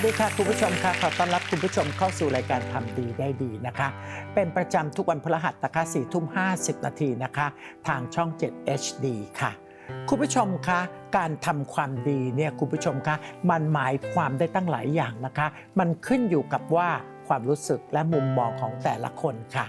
สวัสดีค่ะคุณผู้ชมค่ะขอต้อนรับคุณผู้ชมเข้าสู่รายการทำดีได้ดีนะคะ เป็นประจำทุกวันพฤหัสนะคะสี่ทุ่มห้นาทีนะคะ ทางช่อง 7 HD ค่ะ คุณผู้ชมคะการทำความดีเนี่ยคุณผู้ชมคะมันหมายความได้ตั้งหลายอย่างนะคะ มันขึ้นอยู่กับว่า ความรู้สึกและมุมมองของแต่ละคนค่ะ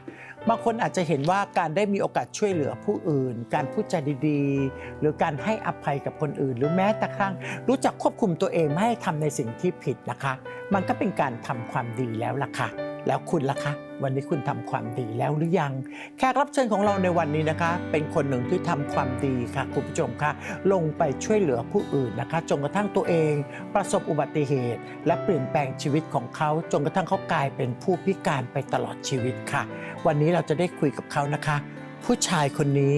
บางคนอาจจะเห็นว่าการได้มีโอกาสช่วยเหลือผู้อื่น การพูดจาดีๆ หรือการให้อภัยกับคนอื่น หรือแม้แต่ครั้ง รู้จักควบคุมตัวเองไม่ให้ทำในสิ่งที่ผิดนะคะ มันก็เป็นการทำความดีแล้วล่ะค่ะ แล้วคุณล่ะคะวันนี้คุณทำความดีแล้วหรือยัง แขกรับเชิญของเราในวันนี้นะคะ เป็นคนหนึ่งที่ทำความดีค่ะคุณผู้ชมคะลงไปช่วยเหลือผู้อื่นนะคะจนกระทั่งตัวเอง ประสบอุบัติเหตุ และเปลี่ยนแปลงชีวิตของเขาจนกระทั่งเขากลายเป็นผู้พิการไปตลอดชีวิตค่ะ วันนี้เราจะได้คุยกับเขานะคะ ผู้ชายคนนี้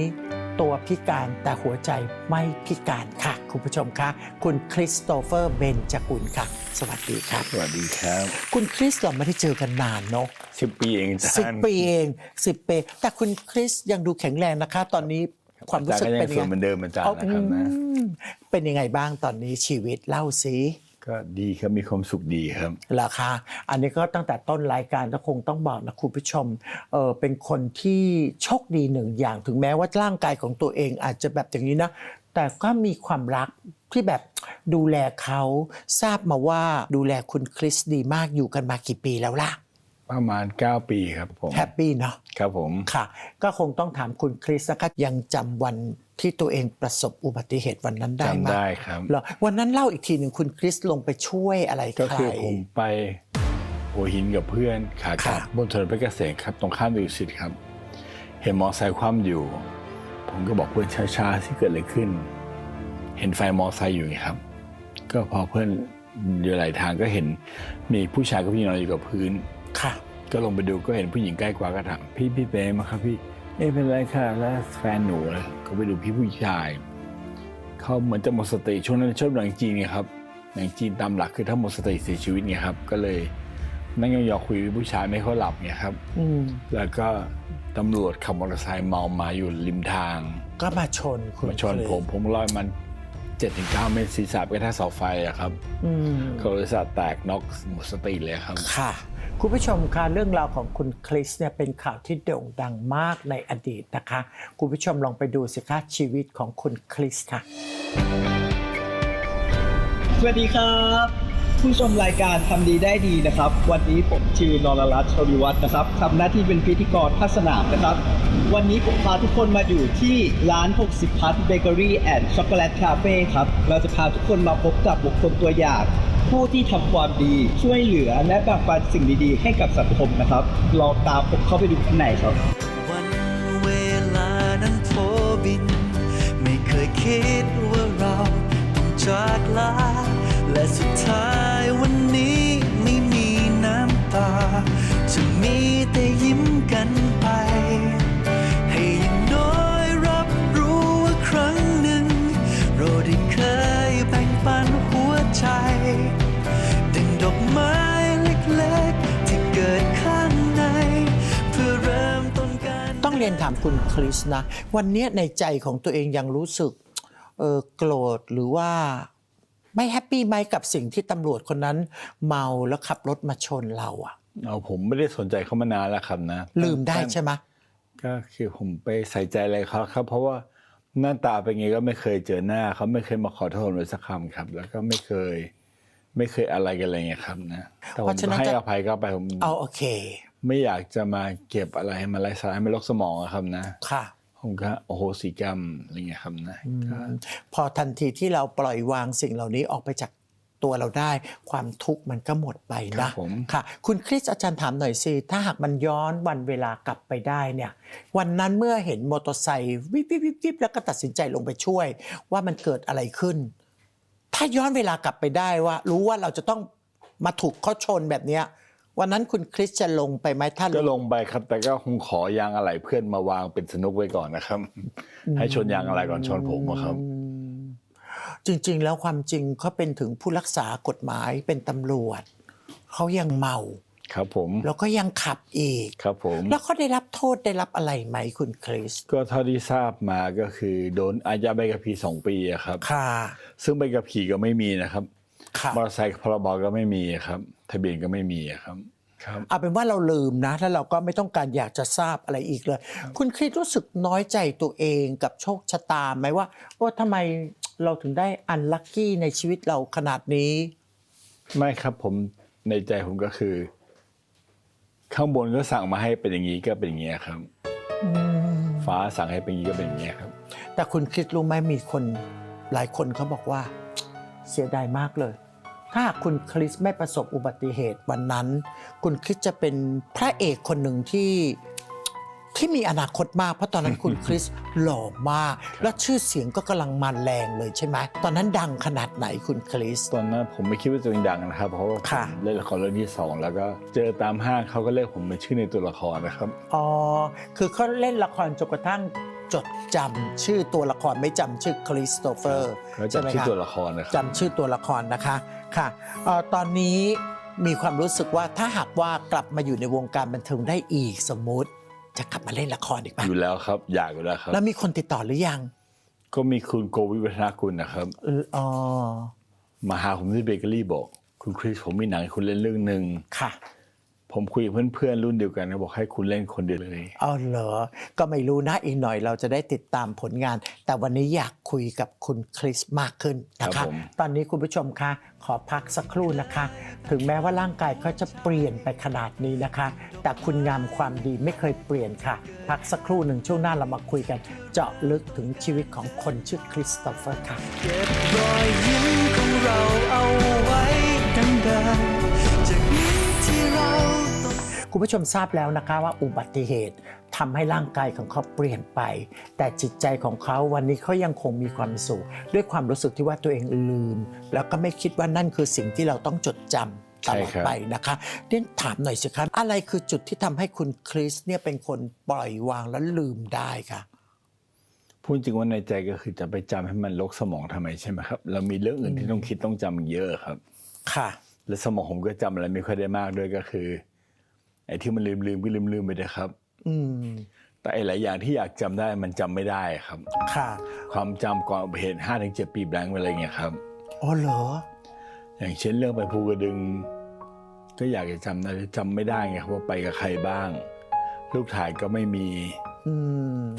ตัวพิการแต่หัวใจไม่พิการค่ะ คุณผู้ชมคะคุณคริสโตเฟอร์เบนจกุลค่ะ สวัสดีครับ สวัสดีครับ คุณคริสเราไม่ได้เจอกันนานเนาะสิบปีเองอาจารย์สิบปีเองสิบปี แต่คุณคริสยังดูแข็งแรงนะคะ ตอนนี้ความรู้สึกอาจเป็รนย์ก็ยังสวยยังเหมืไงอนเดิมอาจารเอาย์นะครับนะอืมเป็นยังไงบ้างตอนนี้ชีวิตเล่าสิ ก็ดีครับมีความสุขดีครับราคาอันนี้ก็ตั้งแต่ต้นรายการก็คงต้องบอกนะคุณผู้ชมเออเป็นคนที่โชคดีหนึ่งอย่างถึงแม้ว่าร่างกายของตัวเองอาจจะแบบอย่างนี้นะ แต่ก็มีความรักที่แบบดูแลเขาทราบมาว่าดูแลคุณคริสดีมากอยู่กันมากี่ปีแล้วล่ะ ประมาณ 9 ปีครับผมแฮปปี้เนาะครับผมค่ะ ก็คงต้องถามคุณคริสนะคะยังจำวัน ที่ตัวเองประสบอุบัติเหตุวันนั้นได้ไหมจำได้ครับ เหรอวันนั้นเล่าอีกทีหนึ่งคุณคริสลงไปช่วยอะไรก็ใครคือผมไปหัวหินกับเพื่อนขากลับค่ะ บนถนนเพชรเกษมครับ ตรงข้ามดุสิตครับ เห็นมอไซค์คว่ำอยู่ ผมก็บอกเพื่อนช้าๆที่เกิดอะไรขึ้น เห็นไฟมอไซค์อยู่ไงครับ ก็พอเพื่อนอยู่หลายทางก็เห็นมีผู้ชายกับผู้หญิงนอนอยู่กับพื้น ค่ะ ก็ลงไปดูก็เห็นผู้หญิงใกล้กว่าก็ถามพี่พี่เป็นไงมางครับพี่ เอ๊ะเป็นไรค่ะแล้วแฟนหนูเลยก็ไปดูพี่ผู้ชาย เขาเหมือนจะหมดสติช่วงนั้นชอบหนังจีนไงครับหนังจีนตามหลักคือถ้าหมดสติเสียชีวิตไงครับ ก็เลยนั่งยองๆคุยกับผู้ชายไม่ให้เขาหลับไงครับ อืมแล้วก็ตำรวจขับมอเตอร์ไซค์เมามาอยู่ริมทาง ก็มาชนคุณมาชนคริสผมผมลอยมันเจ็ดถึงเก้าเมตรศีรษะไปกระแทกเสาไฟอะครับอืม เขาเลยสะแตกน็อกหมดสติเลยครับ ค่ะ คุณผู้ชมคะเรื่องราวของคุณคริสเนี่ยเป็นข่าวที่โด่งดังมากในอดีตนะคะ คุณผู้ชมลองไปดูสิคะชีวิตของคุณคริสค่ะ สวัสดีครับ ผู้ชมรายการทำดีได้ดีนะครับ วันนี้ผมชื่อนรรัตน์ชวิวัฒน์นะครับทำหน้าที่เป็นพิธีกรภาคสนามนะครับ วันนี้ผมพาทุกคนมาอยู่ที่ร้าน 60 พัทเบเกอรี่แอนด์ช็อกโกแลตคาเฟ่ครับ เราจะพาทุกคนมาพบกับบุคคลตัวอย่าง ผู้ที่ทำความดีช่วยเหลือและแบ่งปันสิ่งดีๆ ให้กับสังคมนะครับ ลองตามผมเข้าไปดูข้างในครับ วันเวลานั้นโผบิน ไม่เคยคิดว่าเราต้องจากลา และสุดท้ายวันนี้ไม่มีน้ำตา จะมีแต่ยิ้มกัน เรียนถามคุณคริสนะ วันเนี้ยในใจของตัวเองยังรู้สึกเออโกรธหรือว่าไม่แฮปปี้ไหมกับสิ่งที่ตำรวจคนนั้น เมาแล้วขับรถมาชนเราอะเอาผมไม่ได้สนใจเขามานานแล้วครับนะลืมได้ใช่ไหมก็คือผมไปใส่ใจอะไรเขาครับ เพราะว่าหน้าตาเป็นไงก็ไม่เคยเจอหน้าเขาไม่เคยมาขอโทษเลยสักคำครับ แล้วก็ไม่เคย ไม่เคยอะไรกันอะไรเงี้ยครับนะแต่ผมให้อภัยก็ไปผมเอาโอเค ไม่อยากจะมาเก็บอะไรให้มันไร้สาระให้มันลกสมองอะครับนะค่ะผมก็โอโหสิกรรมอะไรเงี้ยครับนะก็พอทันทีที่เราปล่อยวางสิ่งเหล่านี้ออกไปจากตัวเราได้ความทุกข์มันก็หมดไปครันะบผมค่ะ คุณคริสอาจารย์ถามหน่อยสิถ้าหากมันย้อนวันเวลากลับไปได้เนี่ยวันนั้นเมื่อเห็นมอเตอร์ไซค์วิบวิบวิบวิบแล้วก็ตัดสินใจลงไปช่วย ว่ามันเกิดอะไรขึ้น ถ้าย้อนเวลากลับไปได้ว่า รู้ว่าเราจะต้องมาถูกเขาชนแบบเนี้ย วันนั้นคุณคริสจะลงไปไหมถ้าก็ลงไปครับ แต่ก็คงขอยางอะไหล่เพื่อนมาวางเป็นสนุกไว้ก่อนนะครับ ให้ชนยางอะไหล่ก่อนชนผมอะครับ จริง ๆ แล้วความจริงเขาเป็นถึงผู้รักษากฎหมายเป็นตำรวจเขายังเมา ครับผมแล้วก็ยังขับอีก ครับผมแล้วเขาได้รับโทษได้รับอะไรไหมคุณคริสก็เท่าที่ทราบมาก็คือ โดนอาญาใบขับขี่สองปีอะครับ ค่ะ ซึ่งใบขับขี่ก็ไม่มีนะครับค่ะ มอเตอร์ไซค์พรบก็ไม่มีครับ ทะเบียนก็ไม่มีครับครับเอาเป็นว่าเราลืมนะแล้วเราก็ไม่ต้องการอยากจะทราบอะไรอีกเลย คุณคริสรู้สึกน้อยใจตัวเองกับโชคชะตาไหมว่าว่าทำไมเราถึงได้อันลัคกี้ในชีวิตเราขนาดนี้ ไม่ครับผมในใจผมก็คือ ข้างบนก็สั่งมาให้เป็นอย่างนี้ก็เป็นอย่างนี้ยครับฟ้าสั่งให้เป็นอย่างนี้ก็เป็นอย่างนี้ยครับ แต่คุณคริสรู้ไหมมีคนหลายคนเขาบอกว่า เสียดายมากเลย ถ้าหากคุณคริสไม่ประสบอุบัติเหตุวันนั้น คุณคริสจะเป็นพระเอกคนหนึ่งที่ที่มีอนาคตมาก เพราะตอนนั้นคุณคริสหล่อมาก และชื่อเสียงก็กำลังมาแรงเลยใช่ไหมตอนนั้นดังขนาดไหนคุณคริส ตอนนั้นผมไม่คิดว่าตัวเองดังนะครับ เพราะว่าผมค่ะเล่นละครเรื่องที่สองแล้วก็เจอตามห้างเขาก็เรียกผมเป็นชื่อในตัวละครนะครับ อ๋อ คือเขาเล่นละครจนกระทั่ง จดจำชื่อตัวละครไม่จำชื่อคริสโตเฟอร์แล้วใช่ไหมจำชื่อคะตัวละครนะครับจำชื่อตัวละครนะคะค่ะเอ่อตอนนี้มีความรู้สึกว่าถ้าหากว่ากลับมาอยู่ในวงการบันเทิงได้อีกสมมุติ จะกลับมาเล่นละครอีกไหมอยู่แล้วครับ อยากอยู่แล้วครับ แล้วมีคนติดต่อหรือยัง ก็มีคุณโกวิทวัฒนากุลนะครับเอออ๋อมาหาผมที่เบเกอรี่บอก คุณคริสผมมีหนังให้คุณเล่นเรื่องหนึ่งค่ะ ผมคุยกับเพื่อนๆรุ่นเดียวกันเขาบอกให้คุณเล่นคนเดียวเลยเอาเหรอ ก็ไม่รู้นะอีกหน่อยเราจะได้ติดตามผลงาน แต่วันนี้อยากคุยกับคุณคริสมากขึ้นนะครัคะบผมตอนนี้คุณผู้ชมคะขอพักสักครู่นะคะ ถึงแม้ว่าร่างกายเขาจะเปลี่ยนไปขนาดนี้นะคะ แต่คุณงามความดีไม่เคยเปลี่ยนค่ะ พักสักครู่หนึ่งช่วงหน้าเรามาคุยกัน เจาะลึกถึงชีวิตของคนชื่อคริสโตเฟอร์ค่ะเก็บรอยยิ้มของเราเอาไว้ดังเดิม คุณผู้ชมทราบแล้วนะคะว่าอุบัติเหตุทำให้ร่างกายของเขาเปลี่ยนไป แต่จิตใจของเขาวันนี้เขายังคงมีความสุข ด้วยความรู้สึกที่ว่าตัวเองลืม แล้วก็ไม่คิดว่านั่นคือสิ่งที่เราต้องจดจำตลอดไปนะคะเรียนถามหน่อยสิครับอะไรคือจุดที่ทำให้คุณคริสเนี่ยเป็นคนปล่อยวางและลืมได้ค่ะพูดจริงว่าในใจก็คือจะไปจำให้มันลกสมองทำไมใช่ไหมครับ เรามีเรื่องอื่นที่ต้องคิดต้องจำอีกเยอะครับ ค่ะ และสมองผมก็จำอะไรไม่ค่อยได้มากด้วยก็คือ ไอ้ที่มันลืมลืมๆก็ลืมลืมๆไปนะครับ อืม แต่ไอ้หลายอย่างที่อยากจำได้มันจำไม่ได้ครับ ค่ะ ความจำก่อนอุบัติเหตุห้าถึงเจ็ดปีแบงค์อะไรเงี้ยครับอ๋อเหรอ อย่างเช่นเรื่องไปภูกระดึง ก็อยากจะจำได้แต่จำไม่ได้ไงครับว่าไปกับใครบ้างรูปถ่ายก็ไม่มีอืม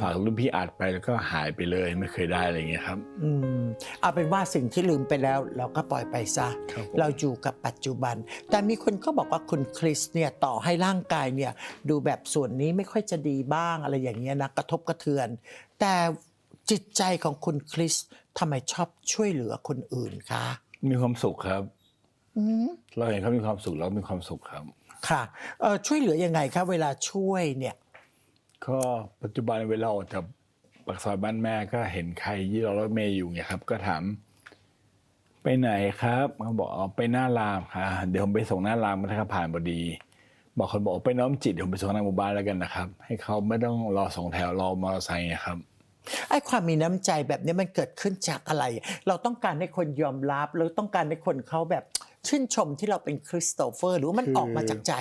ฝากรุ่นพี่อัดไปแล้วก็หายไปเลยไม่เคยได้อะไรเงี้ยครับ อืมเอาเป็นว่าสิ่งที่ลืมไปแล้ว เราก็ปล่อยไปซะ ครับผม เราอยู่กับปัจจุบัน แต่มีคนก็บอกว่าคุณคริสเนี่ยต่อให้ร่างกายเนี่ยดูแบบส่วนนี้ไม่ค่อยจะดีบ้างอะไรอย่างเงี้ยนะกระทบกระเทือน แต่จิตใจของคุณคริสทำไมชอบช่วยเหลือคนอื่นคะมีความสุขครับ อืม เราเห็นเขามีความสุขเราก็มีความสุขครับ ค่ะเออช่วยเหลือยังไงคะเวลาช่วยเนี่ย ก็ปัจจุบันเวลาออกจากปากซอยบ้านแม่ก็เห็นใครยี่รอรถเมย์อยู่ไงครับ ก็ถาม ไปไหนครับเขาบอกอ๋อไปหน้ารามค่ะ เดี๋ยวผมไปส่งหน้ารามก็ถ้าผ่านพอดี บอกคนบอกไปน้อมจิตเดี๋ยวผมไปส่งหน้าหมู่บ้านแล้วกันนะครับ ให้เขาไม่ต้องรอสองแถวรอมอเตอร์ไซค์ไงครับไอ้ความมีน้ำใจแบบนี้มันเกิดขึ้นจากอะไร เราต้องการให้คนยอมรับหรือต้องการให้คนเขาแบบชื่นชมที่เราเป็นคริสโตเฟอร์ หรือว่ามันออกมาจากใจ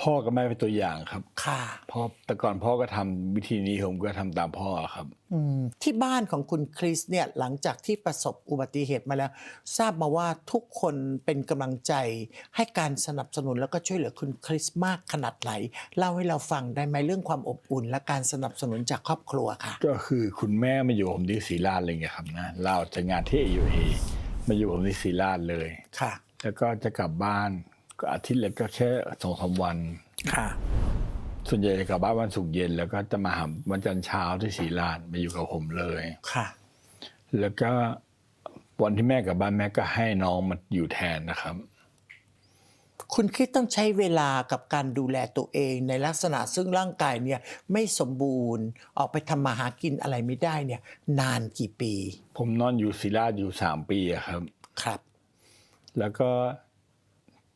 พ่อกับแม่เป็นตัวอย่างครับค่ะ พ่อแต่ก่อนพ่อก็ทำวิธีนี้ผมก็ทำตามพ่อครับ อืมที่บ้านของคุณคริสเนี่ยหลังจากที่ประสบอุบัติเหตุมาแล้ว ทราบมาว่าทุกคนเป็นกำลังใจ ให้การสนับสนุนแล้วก็ช่วยเหลือคุณคริสมากขนาดไหนเล่าให้เราฟังได้ไหมเรื่องความอบอุ่น และการสนับสนุนจากครอบครัวค่ะ ก็คือคุณแม่มาอยู่กับผมที่ศรีราชอะไรเงี้ยครับนะเราจะงานที่เอยูเอมาอยู่กับผมที่ศรีราชเลย ค่ะ แล้วก็จะกลับบ้านก็ อาทิตย์ละก็แค่สองสามวันค่ะ ส่วนใหญ่จะกลับบ้านวันศุกร์เย็น แล้วก็จะมาหาวันจันทร์เช้าที่ศรีราชมาอยู่กับผมเลย ค่ะ แล้วก็วันที่แม่กลับบ้านแม่ก็ให้น้องมาอยู่แทนนะครับ คุณคริสต้องใช้เวลากับการดูแลตัวเองในลักษณะซึ่งร่างกายเนี่ยไม่สมบูรณ์ออกไปทำมาหากินอะไรไม่ได้เนี่ย นานกี่ปี ผมนอนอยู่ศรีราชอยู่สามปีอะครับ ครับ แล้วก็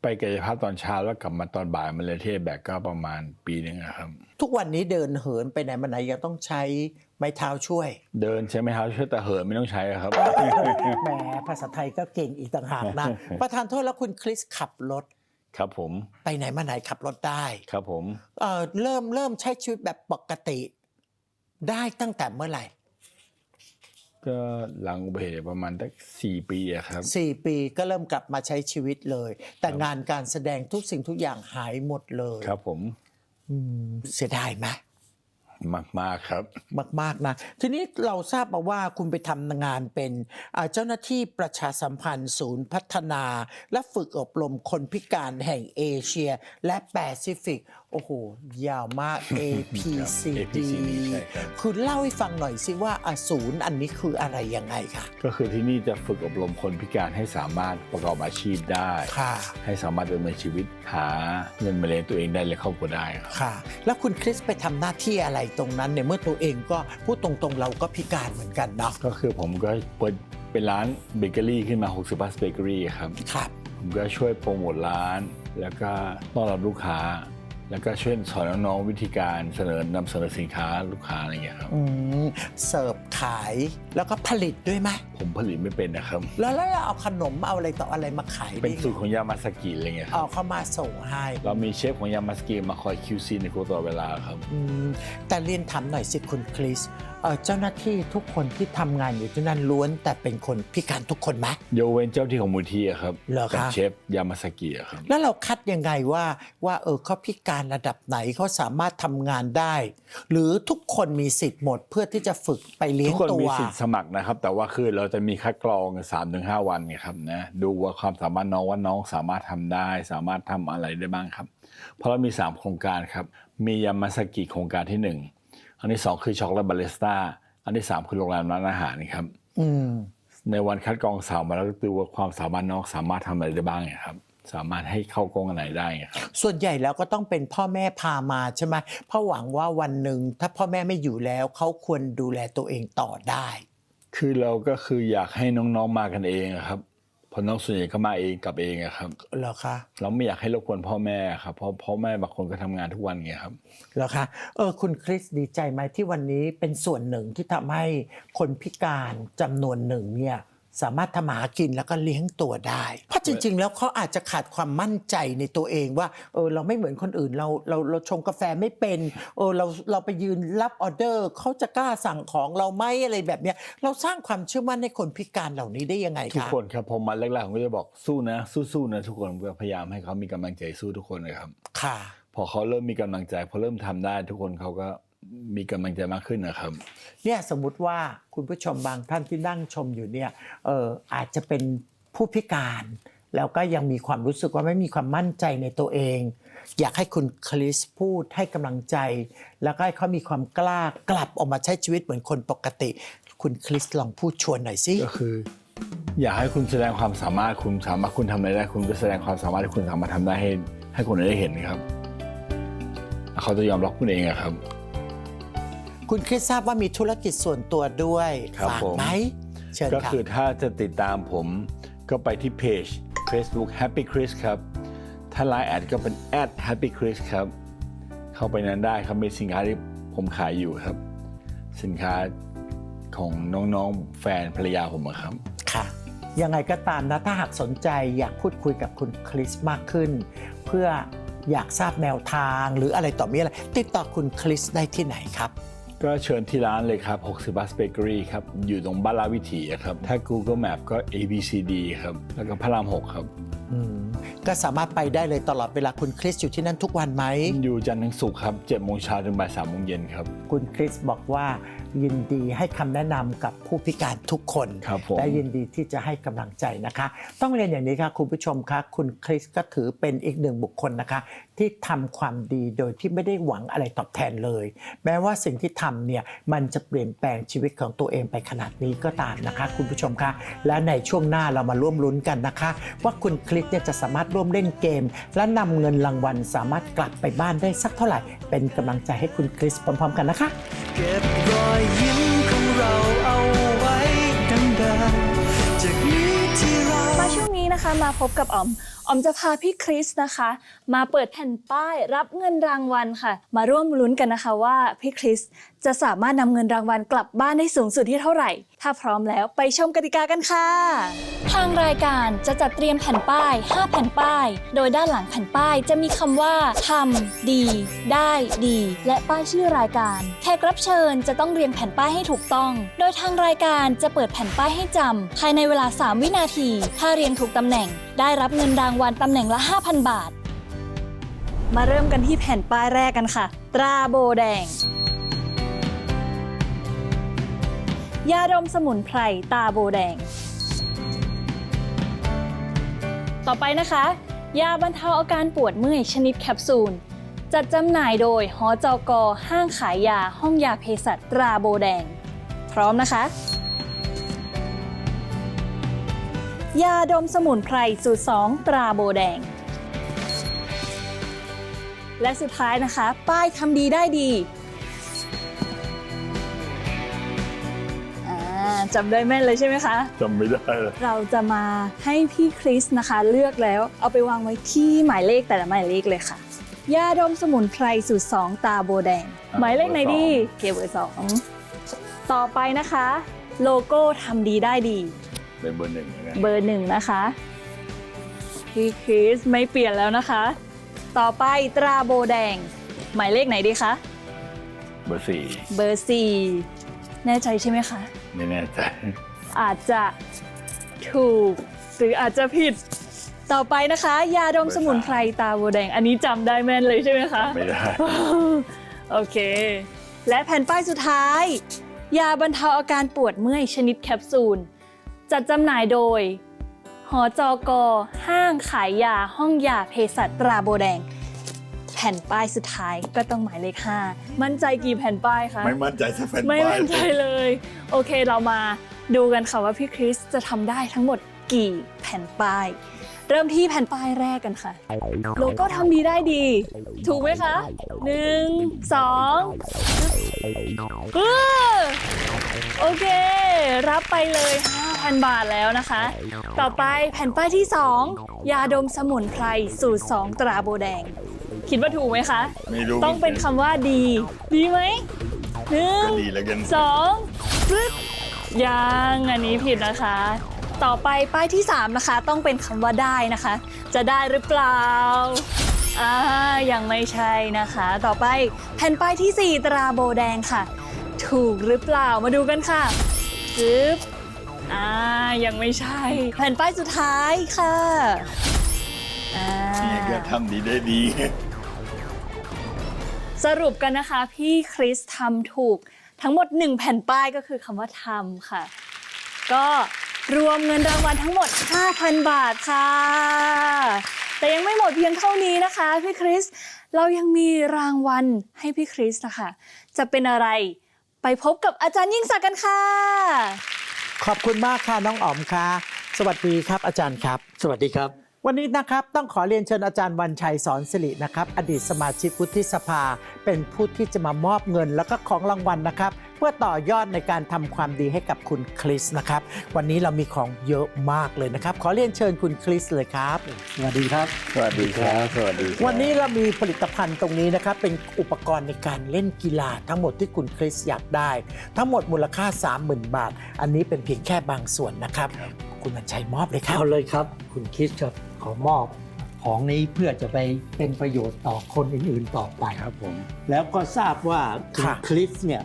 ไปกายภาพตอนเช้าแล้วกลับมาตอนบ่ายมาเลยเทศแบบก็ประมาณปีหนึงอะครับ ทุกวันนี้เดินเหินไปไหนมาไหนยังต้องใช้ไม้เท้าช่วย เดินใช้ไหมครับช่วยแต่เหินไม่ต้องใช้อะครับแหมภาษาไทยก็เก่งอีกต่างหากนะประธานโทษแล้วคุณคริสขับรถครับผมไปไหนมาไหนขับรถได้ครับผมเอ่อเริ่มเริ่มใช้ชีวิตแบบปกติ ได้ตั้งแต่เมื่อไหร่ ก็หลังอุบัติเหตุประมาณตั้งสี่ปีอะครับ สี่ปีก็เริ่มกลับมาใช้ชีวิตเลย แต่งานการแสดงทุกสิ่งทุกอย่างหายหมดเลยครับผมอืมเสียดายไหมมากมากๆครับ มากๆนะทีนี้เราทราบมาว่าคุณไปทำงานเป็นอ่าเจ้าหน้าที่ประชาสัมพันธ์ ศูนย์พัฒนา และฝึกอบรมคนพิการแห่งเอเชีย และแปซิฟิกโอ้โห ยาวมาก APCD APCD ใช่ครับ คือเล่าให้ฟังหน่อยสิว่าอาศูนย์อันนี้คืออะไรยังไงคะก็คือที่นี่จะฝึกอบรมคนพิการให้สามารถประกอบอาชีพได้ ค่ะ ให้สามารถดำเนินชีวิตหาเงินมาเลี้ยงตัวเองได้และครอบครัวได้ครับ ค่ะ แล้วคุณคริสไปทำหน้าที่อะไรตรงนั้นเนี่ยเมื่อตัวเองก็พูดตรงๆเราก็พิการเหมือนกันเนาะก็คือผมก็เปิดเป็นร้านเบเกอรี่ขึ้นมา60 Bus Bakery ครับ ครับ ผมก็ช่วยโปรโมทร้าน แล้วก็ต้อนรับลูกค้า แล้วก็ช่วยสอนน้องๆวิธีการเสนอนำเสนอสินค้าลูกค้าอะไรอย่างเงี้ยครับ อืมเสิร์ฟขายแล้วก็ผลิตด้วยไหมผมผลิตไม่เป็นนะครับ แล้วแล้วเราเอาขนมเอาอะไรต่ออะไรมาขายเป็นได้ไงสูตรของยามาสกิอะไรเงี้ยคเอารับเข้ามาส่งให้ เรามีเชฟของยามาสกิมาคอย QC ในครัวตลอดเวลาครับ อืมแต่เรียนถามหน่อยสิคุณคริสเอ่อเจ้าหน้าที่ทุกคนที่ทำงานอยู่ที่นั่นล้วน แต่เป็นคนพิการทุกคนไหมโยกเว้นเจ้าที่ของมูลที่อะครับเหรอกัคะเชฟยามาสกิอะครับแล้วเราคัดยังไงว่าว่าเออเขาพิการระดับไหนเขาสามารถทำงานได้ หรือทุกคนมีสิทธิ์หมดเพื่อที่จะฝึกไปเลี้ยทุงกคนตัมีวสิทธิ์สมัครนะครับ แต่ว่าคือเราจะมีคัดกรองสามถึงห้าวันไงครับนะดูว่าความสามารถน้องว่าน้องสามารถทำได้ สามารถทำอะไรได้บ้างครับ เพราะเรามี 3 โครงการครับ มียามาสกิโครงการที่ 1 อันที่2คือช็อกโกแลตบาริสต้าอันที่3คือโรงแรมร้านอาหารครับอืมในวันคัดกรองสามวันแล้วก็ดูว่าความสามารถน้องสามารถทำอะไรได้บ้างไงครับ สามารถให้เข้ากองอันไหนได้ไงครับส่วนใหญ่แล้วก็ต้องเป็นพ่อแม่พามาใช่ไหมเพราะหวังว่าวันหนึ่งถ้าพ่อแม่ไม่อยู่แล้วเขาควรดูแลตัวเองต่อได้ คือเราก็คืออยากให้น้องๆมากันเองอะครับ เพราะน้องส่วนใหญ่ก็มาเองกลับเองอะครับเหรอคะเราไม่อยากให้รบกวนพ่อแม่ครับเพราะพ่อแม่บางคนก็ทำงานทุกวันไงครับ เหรอคะเออคุณคริสดีใจไหมที่วันนี้เป็นส่วนหนึ่งที่ทำให้คนพิการจำนวนหนึ่งเนี่ย สามารถทำมาหากินแล้วก็เลี้ยงตัวได้ เพราะจริง ๆ แล้วเขาอาจจะขาดความมั่นใจในตัวเองว่าเออเราไม่เหมือนคนอื่นเราเราเราชงกาแฟไม่เป็นเออเราเราไปยืนรับออเดอร์เขาจะกล้าสั่งของเราไหมอะไรแบบเนี้ยเราสร้างความเชื่อมั่นให้คนพิการเหล่านี้ได้ยังไงทุกคะคนครับผมมาแรกๆผมก็จะบอกสู้นะ สู้ๆนะทุกคนก็พยายามให้เขามีกำลังใจสู้ทุกคนเลยครับ ค่ะ พอเขาเริ่มมีกำลังใจพอเริ่มทำได้ทุกคนเขาก็ มีกำลังใจมากขึ้นนะครับ เนี่ยสมมุติว่าคุณผู้ชมบางท่านที่นั่งชมอยู่เนี่ยเอออาจจะเป็นผู้พิการ แล้วก็ยังมีความรู้สึกว่าไม่มีความมั่นใจในตัวเอง อยากให้คุณคริสพูดให้กำลังใจ แล้วก็ให้เขามีความกล้ากลับออกมาใช้ชีวิตเหมือนคนปกติ คุณคริสลองพูดชวนหน่อยสิ ก็คือ อยากให้คุณแสดงความสามารถคุณสามารถคุณทำอะไรได้ คุณก็แสดงความสามารถที่คุณสามารถทำได้ให้ให้คนอื่นได้เห็นครับแล้วเขาจะยอมรับคุณเองอะครับ คุณคริสทราบว่ามีธุรกิจส่วนตัวด้วยครับฝากผม ไหมเชิญก็ค่ะ คือถ้าจะติดตามผมก็ไปที่เพจ Facebook Happy Chris ครับ ถ้า Line แอดก็เป็น @happy chris ครับ เข้าไปนั้นได้ครับ มีสินค้าที่ผมขายอยู่ครับ สินค้าของน้องๆแฟนภรรยาผมอะครับ ค่ะยังไงก็ตามนะถ้าหากสนใจอยากพูดคุยกับคุณคริสมากขึ้น เพื่ออยากทราบแนวทางหรืออะไรต่อมีอะไร ติดต่อคุณคริสได้ที่ไหนครับ ก็เชิญที่ร้านเลยครับ60 Bus Bakery ครับ อยู่ตรงบ้านลาดวิถีอะครับ ถ้า Google Map ก็ ABCD ครับ แล้วก็พระราม6ครับอืมก็สามารถไปได้เลยตลอดเวลาคุณคริสอยู่ที่นั่นทุกวันไหม อยู่จันทร์ถึงศุกร์ครับ7โมงเช้าถึงบ่าย3โมงเย็นครับ คุณคริสบอกว่า ยินดีให้คำแนะนำกับผู้พิการทุกคนครับผม และยินดีที่จะให้กำลังใจนะคะ ต้องเรียนอย่างนี้ค่ะคุณผู้ชมคะคุณคริสก็ถือเป็นอีกหนึ่งบุคคลนะคะ ที่ทำความดีโดยที่ไม่ได้หวังอะไรตอบแทนเลย แม้ว่าสิ่งที่ทำเนี่ยมันจะเปลี่ยนแปลงชีวิตของตัวเองไปขนาดนี้ก็ตามนะคะ คุณผู้ชมคะและในช่วงหน้าเรามาร่วมลุ้นกันนะคะ ว่าคุณคริสเนี่ยจะสามารถร่วมเล่นเกม และนำเงินรางวัลสามารถกลับไปบ้านได้สักเท่าไหร่ เป็นกำลังใจให้คุณคริสพร้อมๆ กันนะคะ เก็บร อยยิ้มของเราเอาไว้ดังเดิมจากนี้ที่เรามาช่วงนี้นะคะมาพบกับออม ออมจะพาพี่คริสนะคะ มาเปิดแผ่นป้ายรับเงินรางวัลค่ะ มาร่วมลุ้นกันนะคะว่าพี่คริส จะสามารถนำเงินรางวัลกลับบ้านได้สูงสุดที่เท่าไหร่ ถ้าพร้อมแล้วไปชมกติกากันค่ะ ทางรายการจะจัดเตรียมแผ่นป้าย 5 แผ่นป้าย โดยด้านหลังแผ่นป้ายจะมีคำว่าทำดี ได้ดี และป้ายชื่อรายการ แขกรับเชิญจะต้องเรียงแผ่นป้ายให้ถูกต้อง โดยทางรายการจะเปิดแผ่นป้ายให้จำภายในเวลา 3 วินาที ถ้าเรียงถูกตำแหน่ง ได้รับเงินรางวัลตำแหน่งละ 5,000 บาท มาเริ่มกันที่แผ่นป้ายแรกกันค่ะ ตราโบแดง ยาดมสมุนไพรตาโบแดง ต่อไปนะคะ ยาบรรเทาอาการปวดเมื่อยชนิดแคปซูล จัดจำหน่ายโดยหอจกห้างขายยาห้องยาเภสัชตราโบแดง พร้อมนะคะ ยาดมสมุนไพรสูตร 2 ตราโบแดง และสุดท้ายนะคะ ป้ายทำดีได้ดี จำได้แม่นเลยใช่ไหมคะ จำไม่ได้เลยเราจะมาให้พี่คริสนะคะ เลือกแล้วเอาไปวางไว้ที่หมายเลขแต่ละหมายเลขเลยค่ะยาดมสมุนไพรสูตร2ตาโบแดง หมายเลขไหนดีเก็บเบอร์สองต่อไปนะคะ โลโก้ทำดีได้ดีเป็นเบอร์หนึ่งนะเบอร์หนึ่งนะคะพี่คริสไม่เปลี่ยนแล้วนะคะ ต่อไปตราโบแดง หมายเลขไหนดีคะเบอร์สี่เบอร์สี่แน่ใจใช่ไหมคะ ไม่แน่ใจ อาจจะถูก หรืออาจจะผิด ต่อไปนะคะ ยาดมสมุนไพรตาโบแดง อันนี้จำได้แม่นเลยใช่ไหมคะ ไม่ได้ โอเค และแผ่นป้ายสุดท้าย ยาบรรเทาอาการปวดเมื่อยชนิดแคปซูล จัดจำหน่ายโดย หอจกห้างขายยาห้องยาเภสัชตราโบแดง แผ่นป้ายสุดท้ายก็ต้องหมายเลข 5 มั่นใจกี่แผ่นป้ายคะ ไม่มั่นใจสักแผ่นไม่ป้ายมั่นใจเลย โอเคเรามาดูกันค่ะว่าพี่คริสจะทำได้ทั้งหมดกี่แผ่นป้าย เริ่มที่แผ่นป้ายแรกกันค่ะ โลโก้ทำดีได้ดี ถูกไหมคะหนึ่งสองเออโอเค รับไปเลย 5,000 บาทแล้วนะคะ ต่อไปแผ่นป้ายที่ 2 ยาดมสมุนไพรสูตร 2 ตราโบแดง คิดว่าถูกไหมคะ ไม่รู้ต้องเป็นคำว่าดี ดีไหมหนึ่งก็ดีแล้วกันสองปึ๊บยังอันนี้ผิดนะคะ ต่อไปป้ายที่ 3 นะคะ ต้องเป็นคำว่าได้นะคะ จะได้หรือเปล่าอ่ายังไม่ใช่นะคะ ต่อไปแผ่นป้ายทีสี่4 ตราโบแดงค่ะ ถูกหรือเปล่ามาดูกันค่ะปึ๊บอ่ายังไม่ใช่ แผ่นป้ายสุดท้ายค่ะอ่า นี่ก็ทำดีได้ดี สรุปกันนะคะ พี่คริสทำถูกทั้งหมด 1 แผ่นป้ายก็คือคำว่าทำค่ะ ก็รวมเงินรางวัลทั้งหมด 5,000 บาทค่ะ แต่ยังไม่หมดเพียงเท่านี้นะคะพี่คริส เรายังมีรางวัลให้พี่คริสนะคะ จะเป็นอะไรไปพบกับอาจารย์ยิ่งศักดิ์กันค่ะ ขอบคุณมากค่ะน้องอ๋อมค่ะ สวัสดีครับอาจารย์ครับ สวัสดีครับ วันนี้นะครับต้องขอเรียนเชิญอาจารย์วันชัยสอนสิรินะครับ อดีตสมาชิกวุฒิสภา เป็นผู้ที่จะมามอบเงิน แล้วก็ของรางวัลนะครับ เพื่อต่อยอดในการทำความดีให้กับคุณคริสนะครับ วันนี้เรามีของเยอะมากเลยนะครับ ขอเรียนเชิญคุณคริสเลยครับ สวัสดีครับ สวัสดีครับ สวัสดีครับวันนี้เรามีผลิตภัณฑ์ตรงนี้นะครับ เป็นอุปกรณ์ในการเล่นกีฬาทั้งหมดที่คุณคริสอยากได้ ทั้งหมดมูลค่า 30,000 บาท อันนี้เป็นเพียงแค่บางส่วนนะครับ คุณวันชัยมอบเลยครับเอาเลยครับ คุณคริสครับขอมอบของนี้เพื่อจะไปเป็นประโยชน์ต่อคนอื่นๆต่อไปครับผม แล้วก็ทราบว่าคุณค่ะคริสเนี่ย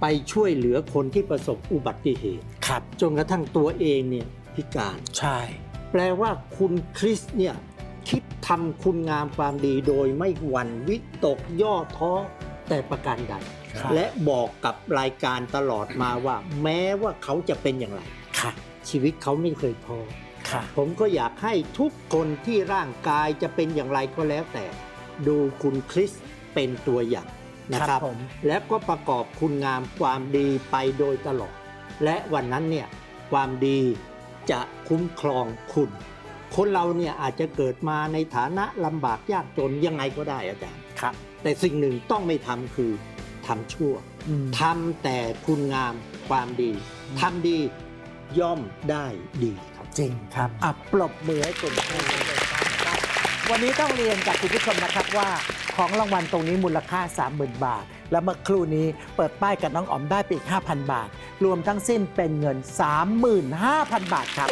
ไปช่วยเหลือคนที่ประสบอุบัติเหตุ ครับ จนกระทั่งตัวเองเนี่ยพิการ ใช่ แปลว่าคุณคริสเนี่ยคิดทำคุณงามความดีโดยไม่หวั่นวิตกย่อท้อแต่ประการใด ครับ และบอกกับรายการตลอดมาว่า แม้ว่าเขาจะเป็นอย่างไร ค่ะ ชีวิตเขาไม่เคยท้อค่ะ ผมก็อยากให้ทุกคนที่ร่างกายจะเป็นอย่างไรก็แล้วแต่ ดูคุณคริสเป็นตัวอย่าง นะคครัรับบผมและก็ประกอบคุณงามความดีไปโดยตลอด และวันนั้นเนี่ยความดีจะคุ้มครองคุณ คนเราเนี่ยอาจจะเกิดมาในฐานะลำบากยากจนยังไงก็ได้อาจารย์ครับ แต่สิ่งหนึ่งต้องไม่ทำคือทำชั่วอืมทำแต่คุณงามความดีทำดีย่อมได้ดีครับ จริงครับอะปรบมือให้คุณคริสเลยครับ วันนี้ต้องเรียนกับคุณผู้ชมนะครับว่าของรางวัลตรงนี้มูลค่า 30,000 บาท และเมื่อครู่นี้เปิดป้ายกับน้องอ๋อมได้ไปอีก5,000 บาท รวมทั้งสิ้นเป็นเงิน 35,000 บาทครับ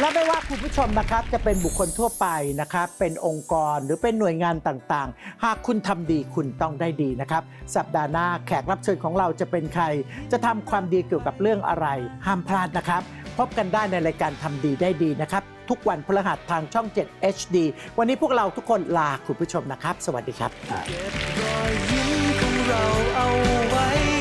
และไม่ว่าคุณผู้ชมนะครับจะเป็นบุคคลทั่วไปนะครับ เป็นองค์กรหรือเป็นหน่วยงานต่างๆ หากคุณทำดีคุณต้องได้ดีนะครับ สัปดาห์หน้าแขกรับเชิญของเราจะเป็นใคร จะทำความดีเกี่ยวกับเรื่องอะไร ห้ามพลาดนะครับ พบกันได้ในรายการทำดีได้ดีนะครับ ทุกวันพฤหัสทางช่อง 7 HD วันนี้พวกเราทุกคนลาคุณผู้ชมนะครับ สวัสดีครับ เก็บรอยยิ้มของเราเอาไว้